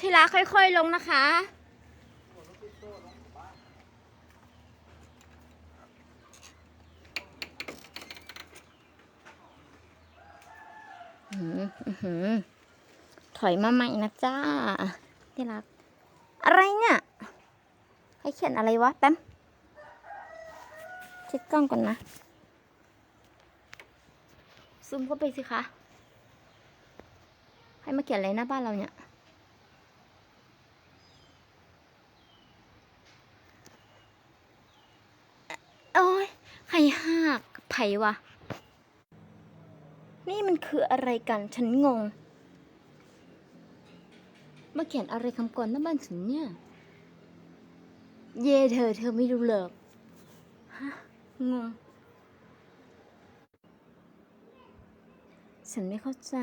ที่รักค่อยๆลงนะคะอื้อหืออื้อหือถอยมาใหม่นะจ้า ที่รัก อะไรเนี่ย ให้เขียนอะไรวะ แป๊มเช็ดกล้องก่อนนะ ซูมเข้าไปสิคะ ให้มาเขียนอะไรหน้าบ้านเราเนี่ย โอ้ ยใครหักไผวะ นี่มันคืออะไรกันฉันงง มาเขียนอะไรคำกรหน้าบ้านฉันเนี่ย เย่เธอ เธอไม่รู้เลิกฮะงง ฉันไม่เข้าใจ